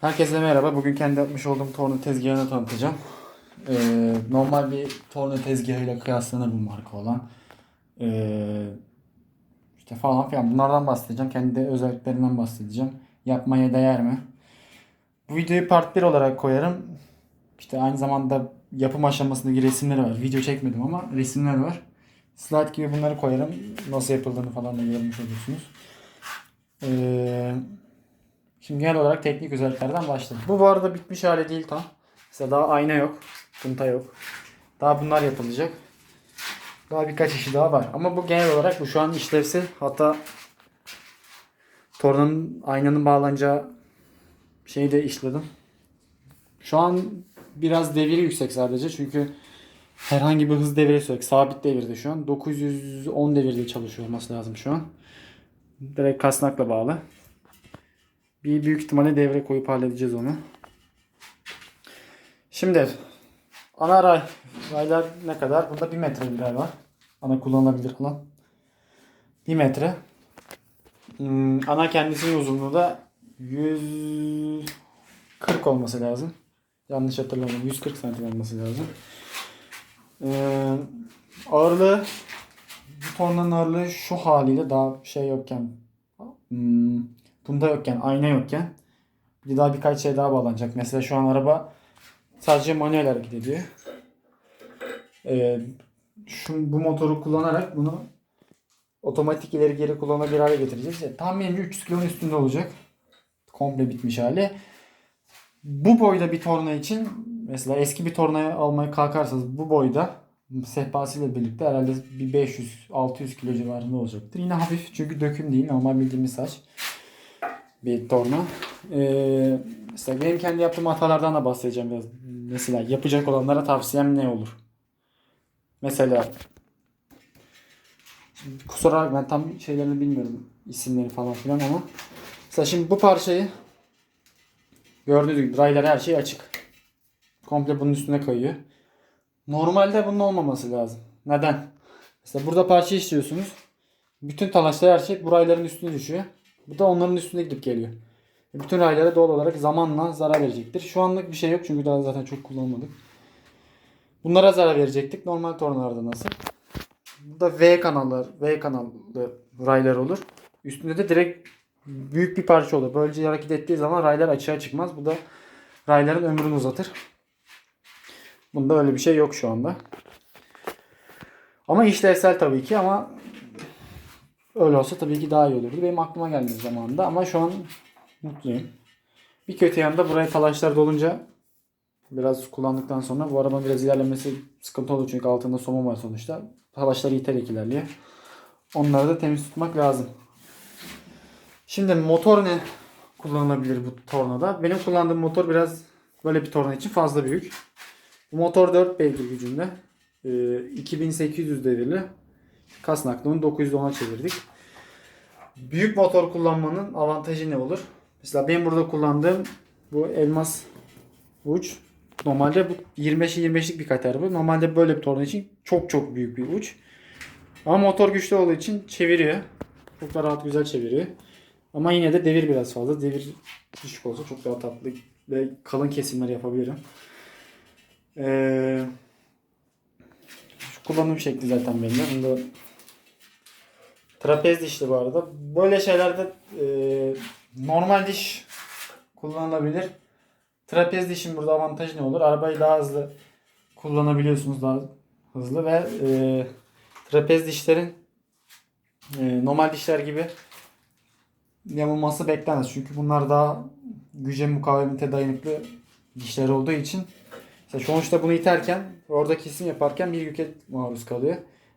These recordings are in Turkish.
Herkese merhaba. Bugün kendi yapmış olduğum torna tezgahını tanıtacağım. Ee, normal bir torna tezgahıyla kıyaslanır bu marka olan. Ee, işte falan filan bunlardan bahsedeceğim. Kendi özelliklerinden bahsedeceğim. Yapmaya değer mi? Bu videoyu part 1 olarak koyarım. İşte aynı zamanda yapım aşamasındaki resimleri var. Video çekmedim ama resimler var. Slide gibi bunları koyarım. Nasıl yapıldığını falan da görmüş olursunuz. Ee, Şimdi genel olarak teknik özelliklerden başlayalım. Bu bu arada bitmiş hali değil tam. Mesela daha ayna yok. Punta yok. Daha bunlar yapılacak. Daha birkaç işi daha var. Ama bu genel olarak bu şu an işlevsel. Hatta tornanın aynanın bağlanacağı şeyi de işledim. Şu an biraz deviri yüksek sadece. Çünkü herhangi bir hız devresi yok. Sabit devirde şu an. 910 devirde çalışıyor olması lazım şu an. Direkt kasnakla bağlı. Bir büyük ihtimalle devre koyup halledeceğiz onu. Şimdi ana ray, raylar ne kadar? Burada 1 metre bir ray var. Ana kullanılabilir alan. 1 metre. Hmm, ana kendisinin uzunluğu da 140 olması lazım. Yanlış hatırlamıyorum. 140 santim olması lazım. Ee, ağırlığı bu tornanın ağırlığı şu haliyle daha şey yokken bunda yokken, ayna yokken bir daha birkaç şey daha bağlanacak. Mesela şu an araba sadece manuel hareket ediyor. Ee, şu, bu motoru kullanarak bunu otomatik ileri geri kullanabilir hale getireceğiz. Yani tahminimce 300 kilonun üstünde olacak. Komple bitmiş hali. Bu boyda bir torna için mesela eski bir tornayı almaya kalkarsanız bu boyda sehpasıyla birlikte herhalde bir 500-600 kilo civarında olacaktır. Yine hafif çünkü döküm değil normal bildiğimiz saç bir torna. Ee, mesela benim kendi yaptığım hatalardan da bahsedeceğim biraz. Mesela yapacak olanlara tavsiyem ne olur? Mesela kusura ben tam şeylerini bilmiyorum isimleri falan filan ama mesela şimdi bu parçayı gördüğünüz gibi raylar her şey açık. Komple bunun üstüne kayıyor. Normalde bunun olmaması lazım. Neden? Mesela burada parça işliyorsunuz. Bütün talaşlar her şey bu rayların üstüne düşüyor. Bu da onların üstüne gidip geliyor. Bütün raylara doğal olarak zamanla zarar verecektir. Şu anlık bir şey yok çünkü daha zaten çok kullanmadık. Bunlara zarar verecektik. Normal tornalarda nasıl? Burada V kanallar, V kanallı raylar olur. Üstünde de direkt büyük bir parça olur. Böylece hareket ettiği zaman raylar açığa çıkmaz. Bu da rayların ömrünü uzatır. Bunda öyle bir şey yok şu anda. Ama işlevsel tabii ki ama öyle olsa tabii ki daha iyi olurdu. Benim aklıma gelmedi zamanında ama şu an mutluyum. Bir kötü yanı da buraya talaşlar dolunca biraz kullandıktan sonra bu araba biraz ilerlemesi sıkıntı olur çünkü altında somun var sonuçta. Talaşları iterek ilerliyor. Onları da temiz tutmak lazım. Şimdi motor ne kullanılabilir bu tornada? Benim kullandığım motor biraz böyle bir torna için fazla büyük. Bu motor 4 beygir gücünde. Ee, 2800 devirli. Kasnaklığını 910'a çevirdik. Büyük motor kullanmanın avantajı ne olur? Mesela benim burada kullandığım bu elmas uç. Normalde bu 25'e 25'lik bir kater bu. Normalde böyle bir torna için çok çok büyük bir uç. Ama motor güçlü olduğu için çeviriyor. Çok da rahat güzel çeviriyor. Ama yine de devir biraz fazla. Devir düşük olsa çok daha tatlı ve kalın kesimler yapabilirim. Ee, şu kullanım şekli zaten belli. Bunda trapez dişli bu arada. Böyle şeylerde e, normal diş kullanılabilir. Trapez dişin burada avantajı ne olur? Arabayı daha hızlı kullanabiliyorsunuz daha hızlı ve e, trapez dişlerin e, normal dişler gibi yamulması beklenmez. Çünkü bunlar daha güce mukavemete dayanıklı dişler olduğu için Mesela sonuçta bunu iterken orada kesim yaparken bir yüke maruz kalıyor.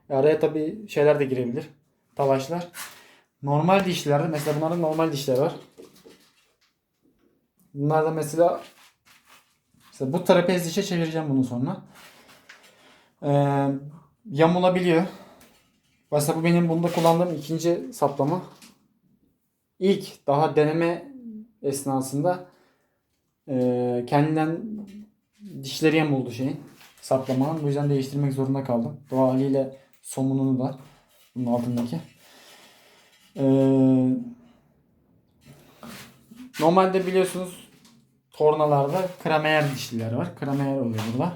E araya tabi şeyler de girebilir. Talaşlar. Normal dişlerde mesela bunların normal dişler var. Bunlarda mesela mesela bu trapez dişe çevireceğim bunu sonra. Ee, yamulabiliyor. Mesela bu benim bunda kullandığım ikinci saplama. İlk daha deneme esnasında e, kendinden dişleri yamuldu şeyin saplamanın. Bu yüzden değiştirmek zorunda kaldım. Doğal haliyle somununu da bunun altındaki. Ee, normalde biliyorsunuz tornalarda kramer dişliler var. Kramer oluyor burada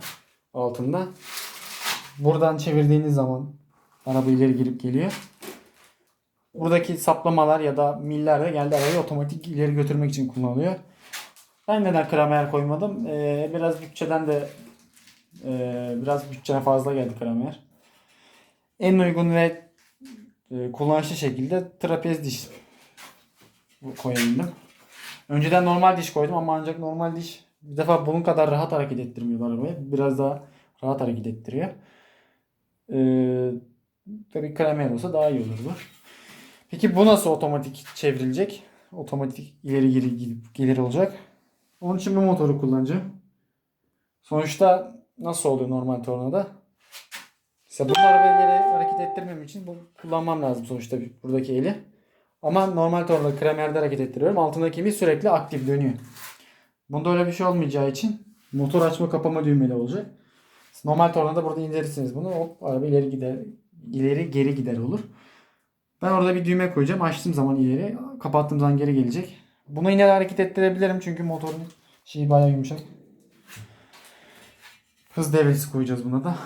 altında. Buradan çevirdiğiniz zaman araba ileri girip geliyor. Buradaki saplamalar ya da miller de geldi arabayı otomatik ileri götürmek için kullanılıyor. Ben neden kramer koymadım? Ee, biraz bütçeden de e, biraz bütçene fazla geldi kramer. En uygun ve e, kullanışlı şekilde trapez diş koyabildim. Önceden normal diş koydum ama ancak normal diş bir defa bunun kadar rahat hareket ettirmiyor arabayı. Biraz daha rahat hareket ettiriyor. Ee, tabii kramer olsa daha iyi olurdu. Peki bu nasıl otomatik çevrilecek? Otomatik ileri geri gidip gelir olacak. Onun için bu motoru kullanacağım. Sonuçta nasıl oluyor normal tornada? İşte bu arabayı hareket ettirmem için bu kullanmam lazım sonuçta buradaki eli. Ama normal tornada kremerde hareket ettiriyorum. Altındaki imi sürekli aktif dönüyor. Bunda öyle bir şey olmayacağı için motor açma kapama düğmeli olacak. Normal tornada burada indirirsiniz bunu. Hop araba ileri gider. ileri geri gider olur. Ben orada bir düğme koyacağım. Açtığım zaman ileri, kapattığım zaman geri gelecek. Bunu yine hareket ettirebilirim çünkü motorun şeyi bayağı yumuşak. Hız devresi koyacağız buna da.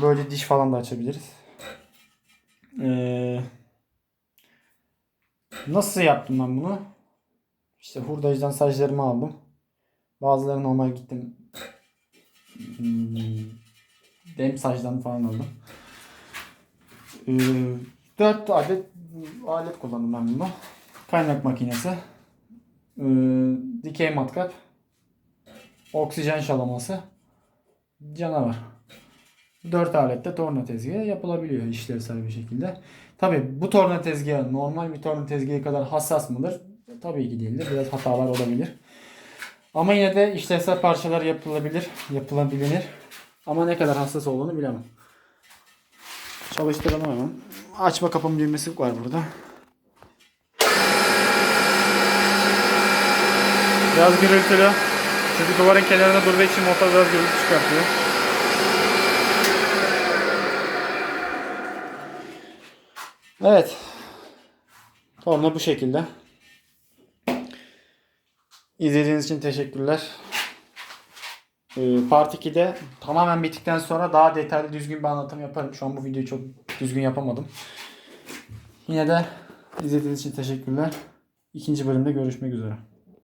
Böyle diş falan da açabiliriz. Ee, nasıl yaptım ben bunu? İşte hurdacıdan saçlarımı aldım. Bazıları normal gittim. Hmm, dem saçlarını falan aldım. Ee, 4 adet alet kullandım ben bunda. Kaynak makinesi. Ee, dikey matkap. Oksijen şalaması. Canavar. 4 alette torna tezgahı yapılabiliyor işlevsel bir şekilde. Tabi bu torna tezgahı normal bir torna tezgahı kadar hassas mıdır? Tabii ki değildir. Biraz hatalar olabilir. Ama yine de işlevsel parçalar yapılabilir. Yapılabilir. Ama ne kadar hassas olduğunu bilemem. Çalıştıralım hemen. Açma kapama düğmesi var burada. Biraz gürültülü. Çünkü duvarın kenarına durduğu için motor biraz gürültü çıkartıyor. Evet. Torna bu şekilde. İzlediğiniz için teşekkürler. Ee, Part 2'de tamamen bittikten sonra daha detaylı düzgün bir anlatım yaparım. Şu an bu videoyu çok düzgün yapamadım. Yine de izlediğiniz için teşekkürler. İkinci bölümde görüşmek üzere.